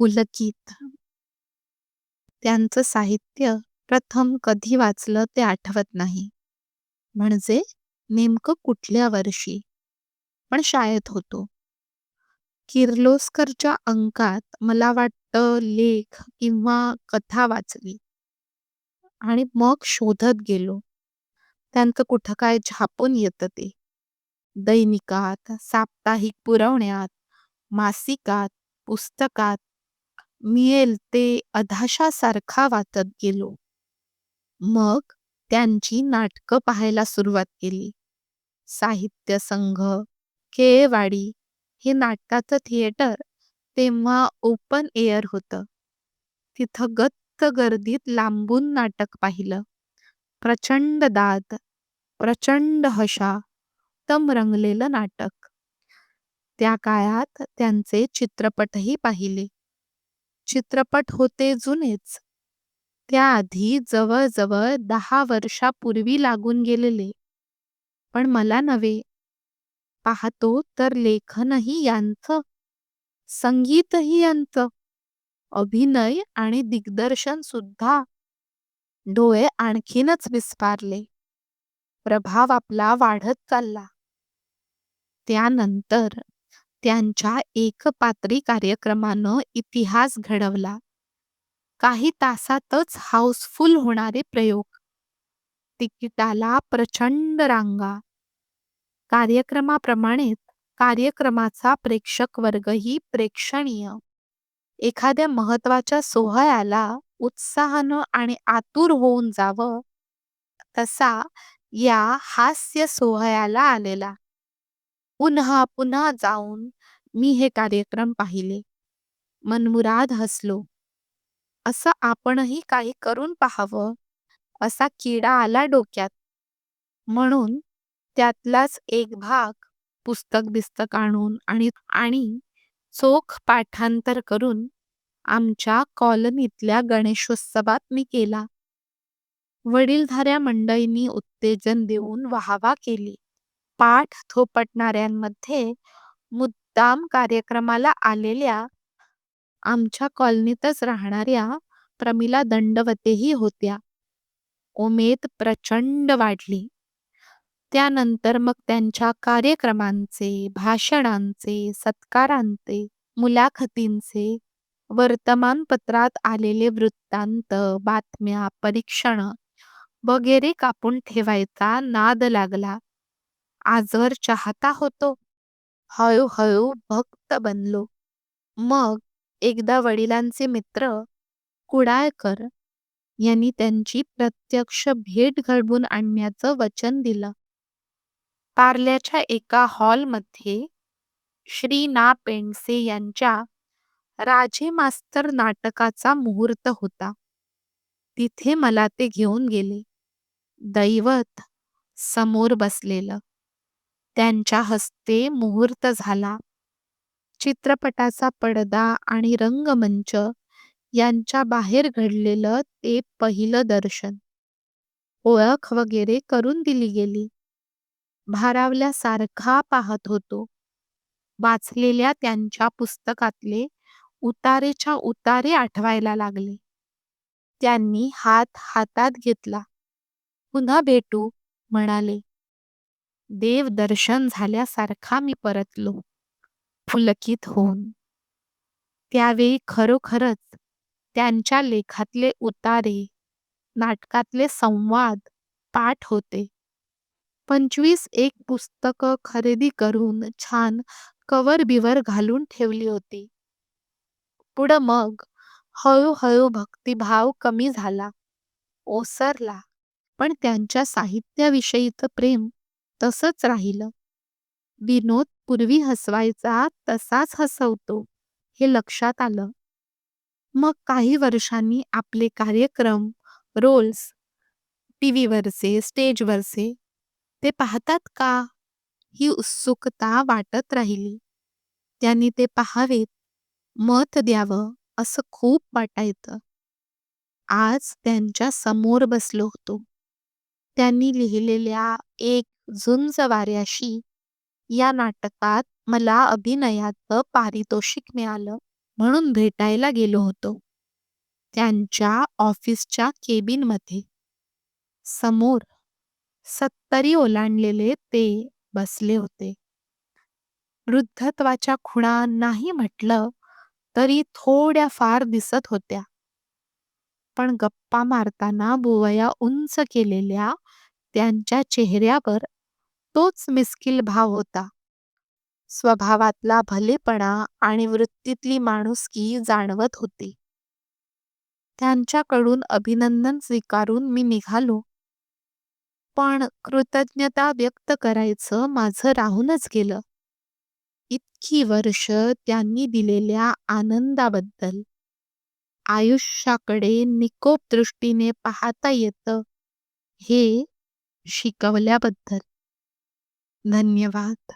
पुलकित त्यांचं साहित्य प्रथम कधी वाचलं ते आठवत नाही. म्हणजे नेमकं कुठल्या वर्षी? पण शाळेत होतो. किर्लोस्करच्या अंकात मला वाटतं लेख किंवा कथा वाचली. आणि मग शोधत गेलो. त्यांचं कुठं काय छापून येतं ते. दैनिकात साप्ताहिक पुरवण्यात मासिकात पुस्तकात मिळेल ते अधाशासारखा वाचत गेलो. मग त्यांची नाटकं पाहायला सुरुवात केली. साहित्य संघ केळेवाडी हे नाटकाचं थिएटर तेव्हा ओपन एअर होतं. तिथं गच्च गर्दीत लांबून नाटक पाहिलं. प्रचंड दाद प्रचंड हशा तम रंगलेलं नाटक. त्या काळात त्यांचे चित्रपटही पाहिले. चित्रपट होते जुनेच. त्याआधी जवळजवळ दहा वर्षापूर्वी लागून गेलेले. पण मला नव्हे. पाहतो तर लेखनही यांचं. संगीतही यांचं. अभिनय आणि दिग्दर्शन सुद्धा. डोळे आणखीनच विस्फारले. प्रभाव आपला वाढत चालला. त्यानंतर त्यांच्या एकपात्री कार्यक्रमानं इतिहास घडवला. काही तासातच हाऊसफुल होणारे प्रयोग. तिकिटाला प्रचंड रांगा. कार्यक्रमाप्रमाणेच कार्यक्रमाचा प्रेक्षक वर्गही प्रेक्षणीय. एखाद्या महत्त्वाच्या सोहळ्याला उत्साहानं आणि आतुर होऊन जावं तसा या हास्य सोहळ्याला आलेला. पुन्हा पुन्हा जाऊन मी हे कार्यक्रम पाहिले. मनमुराद हसलो. असं आपणही काही करून पाहावं असा किडा आला डोक्यात. म्हणून त्यातलाच एक भाग पुस्तक बिस्तक आणून आणि आणि चोख पाठांतर करून आमच्या कॉलनीतल्या गणेशोत्सवात मी केला. वडीलधाऱ्या मंडळींनी उत्तेजन देऊन वाहवा केली. पाठ थोपटणाऱ्यांमध्ये मुद्दाम कार्यक्रमाला आलेल्या आमच्या कॉलनीतच राहणाऱ्या प्रमिला दंडवतेही होत्या. उमेद प्रचंड वाढली. त्यानंतर मग त्यांच्या कार्यक्रमांचे भाषणांचे सत्कारांचे मुलाखतींचे वर्तमानपत्रात आलेले वृत्तांत बातम्या परीक्षण वगैरे कापून ठेवायचा नाद लागला. आजवर चाहता होतो. हळूहळू भक्त बनलो. मग एकदा वडिलांचे मित्र कुडाळकर यांनी त्यांची प्रत्यक्ष भेट घडवून आणण्याचं वचन दिलं. पार्ल्याच्या एका हॉलमध्ये श्री ना पेंडसे यांच्या राजे मास्तर नाटकाचा मुहूर्त होता. तिथे मला ते घेऊन गेले. दैवत समोर बसलेलं. त्यांच्या हस्ते मुहूर्त झाला. चित्रपटाचा पडदा आणि रंगमंच यांच्या बाहेर घडलेलं ते पहिलं दर्शन. ओळख वगैरे करून दिली गेली. भारावल्यासारखा पाहत होतो. वाचलेल्या त्यांच्या पुस्तकातले उतारेच्या उतारे आठवायला लागले. त्यांनी हात हातात घेतला. पुन्हा भेटू म्हणाले. देव दर्शन झाल्यासारखा मी परतलो पुलकित होऊन. त्यावेळी खरोखरच त्यांच्या लेखातले उतारे नाटकातले संवाद पाठ होते. पंचवीस एक पुस्तकं खरेदी करून छान कवर बिवर घालून ठेवली होती. पुढं मग हळूहळू भक्तिभाव कमी झाला ओसरला पण त्यांच्या साहित्याविषयीचं प्रेम तसंच राहिलं. विनोद पूर्वी हसवायचा तसाच हसवतो हे लक्षात आलं. मग काही वर्षांनी आपले कार्यक्रम रोल्स टीव्हीवरचे स्टेजवरचे ते पाहतात का? ही उत्सुकता वाटत राहिली. त्यांनी ते पाहावेत मत द्यावं असं खूप वाटायचं. आज त्यांच्यासमोर बसलो होतो. त्यांनी लिहिलेल्या एक झुंज वाऱ्याशी या नाटकात मला अभिनयाचं पारितोषिक मिळालं म्हणून भेटायला गेलो होतो. त्यांच्या ऑफिसच्या केबिनमध्ये. समोर सत्तरी ओलांडलेले ते बसले होते. वृद्धत्वाच्या खुणा नाही म्हटलं तरी थोड्या फार दिसत होत्या. पण गप्पा मारताना बुवया उंच केलेल्या त्यांच्या चेहऱ्यावर तोच मिस्किल भाव होता. स्वभावातला भलेपणा आणि वृत्तीतली माणुसकी जाणवत होती. त्यांच्याकडून अभिनंदन स्वीकारून मी निघालो. पण कृतज्ञता व्यक्त करायचं माझं राहूनच गेलं. इतकी वर्ष त्यांनी दिलेल्या आनंदाबद्दल. आयुष्याकडे निकोप दृष्टीने पाहता येतं हे शिकवल्याबद्दल. धन्यवाद.